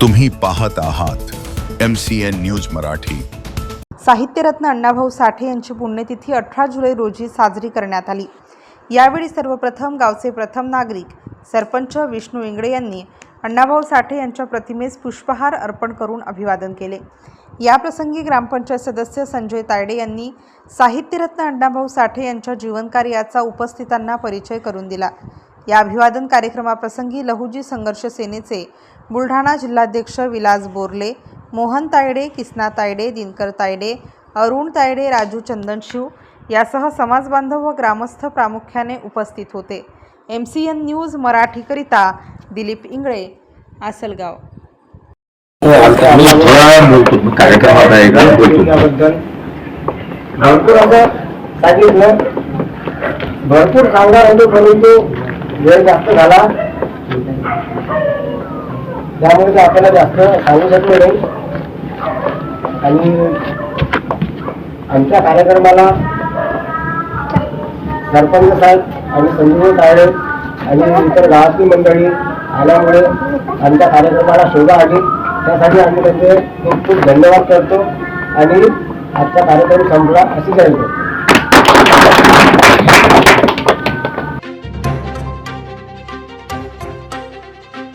तुम्ही पाहत आहात M C N news Marathi. साहित्यरत्न अण्णाभाऊ साठे यांची पुण्यतिथी अठरा जुलै रोजी साजरी करण्यात आली. यावेळी सर्वप्रथम गावचे प्रथम नागरिक सरपंच विष्णू इंगळे यांनी अण्णाभाऊ साठे यांच्या प्रतिमेस पुष्पहार अर्पण करून अभिवादन केले. याप्रसंगी ग्रामपंचायत सदस्य संजय तायडे यांनी साहित्यरत्न अण्णाभाऊ साठे यांच्या जीवनकार्याचा उपस्थितांना परिचय करून दिला. या अभिवादन कार्यक्रमाप्रसंगी लहुजी संघर्ष सेनेचे बुलढाणा जिल्हाध्यक्ष विलास बोरले मोहन तायडे किसना तायडे दिनकर तायडे अरुण तायडे राजू चंदनशिव यासह समाजबांधव व ग्रामस्थ प्रामुख्याने उपस्थित होते. एम सी एन न्यूज मराठीकरिता दिलीप इंगळे आसलगाव. भरपूर वेळ जास्त झाला. त्यामुळे ते आपल्याला जास्त सांगू शकलो नाही. आणि आमच्या कार्यक्रमाला सरपंच साहेब आणि संजीव साहेब आणि इतर गावातली मंडळी आल्यामुळे आमच्या कार्यक्रमाला शोभा आली. त्यासाठी आम्ही त्यांचे खूप खूप धन्यवाद करतो. आणि आजचा कार्यक्रम संपला अशी जाईल